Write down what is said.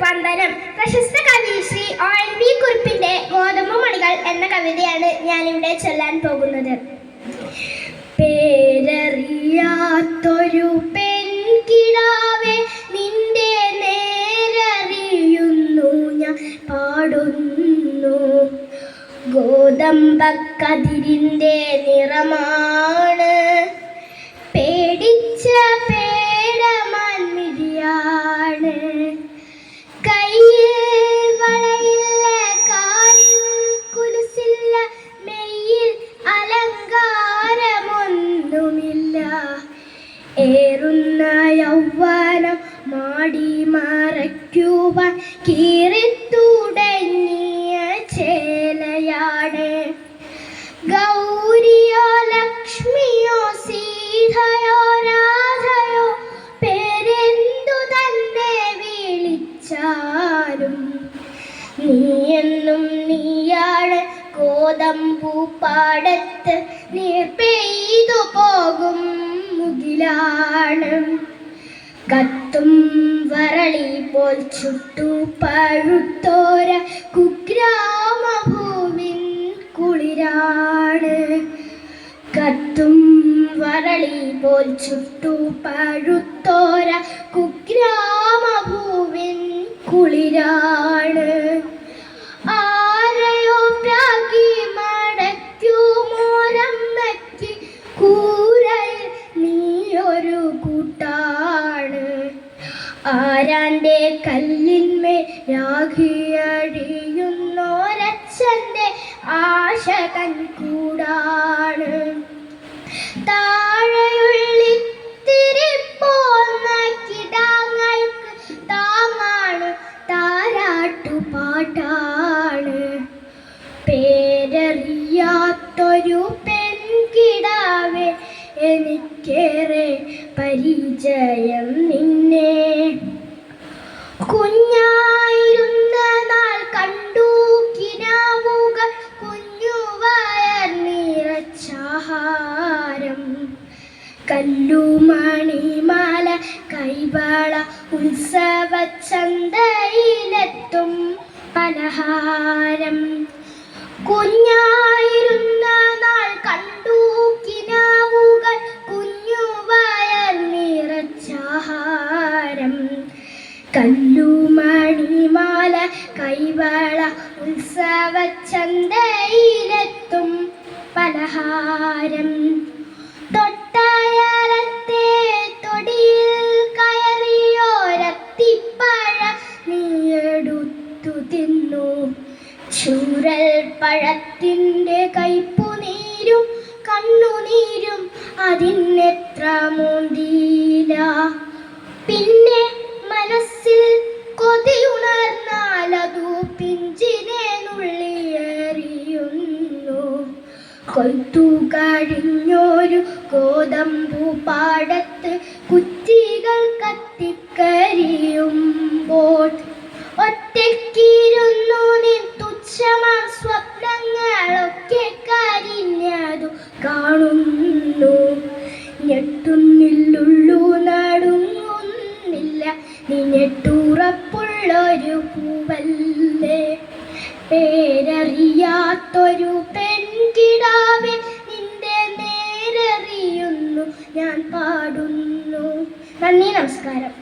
വന്ദനം. പ്രശസ്ത കവി ശ്രീ ഒ എൻ വി കുറിപ്പിന്റെ ഗോതമ്പ് മണികൾ എന്ന കവിതയാണ് ഞാൻ ഇവിടെ ചൊല്ലാൻ പോകുന്നത്. പേരറിയാത്തൊരു പെൺകിടാവെ നിന്റെ നേരറിയുന്നു ഞാൻ പാടുന്നു. ഗോതമ്പക്കതിരിന്റെ നിറമാണ്. പേടിച്ച മാടി മറയ്ക്കുവാൻ കീറിത്തുടങ്ങിയ ചേലയാണ് ഗൗരിയോ ലക്ഷ്മിയോ സീതയോ രാധയോ പേരെന്തു തന്നെ വിളിച്ചാലും നീയെന്നും നീയാണ് ഗോതമ്പു പാടത്ത് നീർ പെയ്തു പോകും മുകിലാണ്. കത്തും വരളി പോൽ ചുട്ടു പഴുത്തോര കുഗ്രാമഭൂമിൻ കുളിരാണ്. കത്തും വരളി പോൽ ചുട്ടു പഴുത്തോര കുഗ്രാമഭൂമിൻ കുളിരാണ് ആരാന്റെ കല്ലിന്മേൽ രാഖിയടിയുന്നോരച്ഛന്റെ ആശ കൺകൂടാണ് താഴെയുള്ളിത്തിരിപ്പോന്ന കിടാങ്ങൾക്ക് താങ്ങാണ് താരാട്ടുപാട്ടാണ്. പേരറിയാത്തൊരു പെൺകിടാവെ എനിക്കേറെ പരിചയം നിന്നെ. കുഞ്ഞായിരുന്ന നാൾ കണ്ടു കിനാവുകൾ കുഞ്ഞുവയർ നിറച്ചാഹാരം. കല്ലുമണിമാല കൈവള ഉത്സവ ചന്തയിലെത്തും പലഹാരം. കുഞ്ഞായിരുന്ന കല്ലുമണിമാല കൈവള ഉത്സവ ചന്തയിലെത്തും പലഹാരം. തൊട്ടയാലത്തെ തൊടിയിൽ കയറിയോരത്തിപ്പഴ നീയെടുത്തു തിന്നു ചൂരൽ പഴത്തിന്റെ കയ്പുനീരും കണ്ണുനീരും അതിനെത്ര മോന്തിയില്ല പിന്നെ കൊയ്ത്തു കഴിഞ്ഞൊരു ഗോതമ്പു പാടത്ത് കുറ്റികൾ കത്തിക്കരിയുമ്പോൾ ഒറ്റക്കിരുന്നു നിൻ തുച്ഛമാ സ്വപ്നങ്ങളൊക്കെ കരിഞ്ഞതു കാണുന്നു. ഞെട്ടുന്നില്ലുള്ളു നടുങ്ങുന്നില്ല. നീ ഞെട്ടുറപ്പുള്ളൊരു പൂവല്ലേ? പേരറിയാത്തൊരു പെൺകിടാവെ നമസ്കാരം